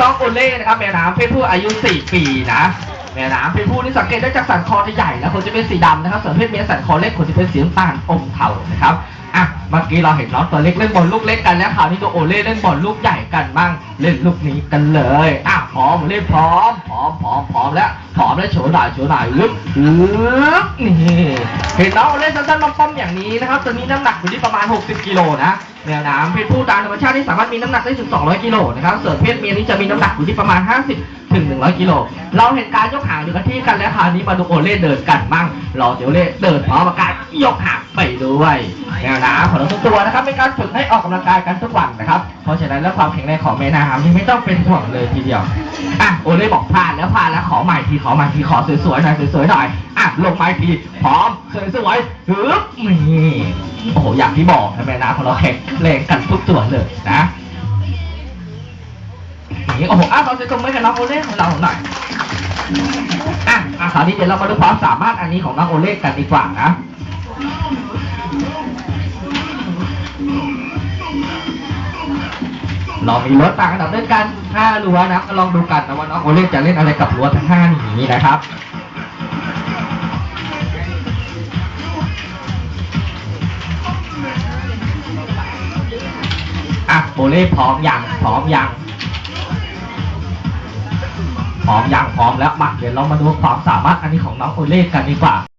น้องโอเล่นะครับแม่น้ำเพศผู้อายุ 4 ปีนะแม่น้ำเพศผู้นี่สังเกตได้จากสันคอจะใหญ่แล้วคนจะเป็นสีดำนะครับส่วนเพศเมียสันคอเล็กคนจะเป็นสีน้ำตาลอมเทานะครับอะเมื่อกี้เราเห็นน้องตัวเล็กเล่นบอลลูกเล็กกันแล้วคราวนี้ตัวโอเล่เล่นบอลลูกใหญ่กันบ้างเล่นลูกนี้กันเลยอะพร้อมเล่นพร้อมพร้อมพร้อมพร้อมแล้ว แล้วโชว์หน่อยโชว์หน่อยลึกลึกนี่เห็นน้องโอเล่สั้นๆป้อมๆอย่างนี้นะครับตัวนี้น้ำหนักอยู่ที่ประมาณ 60 กิโลนะแมวน้ำเพศผู้ตามธรรมชาติที่สามารถมีน้ำหนักได้ถึง 200 กิโลนะครับส่วนเพศเมียนี้จะมีน้ำหนักอยู่ที่ประมาณ 50 ถึง 100 กิโลเราเห็นการยกหางอยู่กับที่กันแล้วคราวนี้มาดูโอเล่เดินกันบ้างเราเดี๋ยวเล่เดินพร้อมกับการยกหางไปด้วยแมวน้ำของเราทุกตัวนะครับเป็นการฝึกให้ออกกำลังกายกันทุกวันนะครับ เพราะฉะนั้นแล้วความแข็งแรงของแม่น้ำนี่ไม่ต้องเป็นห่วงเลยทีเดียว อะโอเล่บอกผ่านแล้วผ่านแล้วขอใหม่ทีขอใหม่ทีขอสวยๆหน่อยสวยๆหน่อยอะลงไม้ทีพร้อมสวยๆฮึบนี่โอ้โหอย่างที่บอกนะแม่น้ำของเราแข็งแรงกันทุกตัวเลยนะนี่โอ้โหอะเราจะตรงมือกับน้องโอเล่ของเราหน่อยอะอะคราวนี้เดี๋ยวเรามาดูความสามารถอันนี้ของน้องโอเล่กันดีกว่านะ เรามีรถต่างระดับด้วยกัน5รั้วนะก็ลองดูกันนะว่าน้องโอเล่จะเล่นอะไรกับรั้วทั้ง5นี้นะครับอะโอเล่พร้อมยังพร้อมยังพร้อมยังพร้อมแล้วมาเดี๋ยวเรามาดูความสามารถอันนี้ของน้องโอเล่กันดีกว่า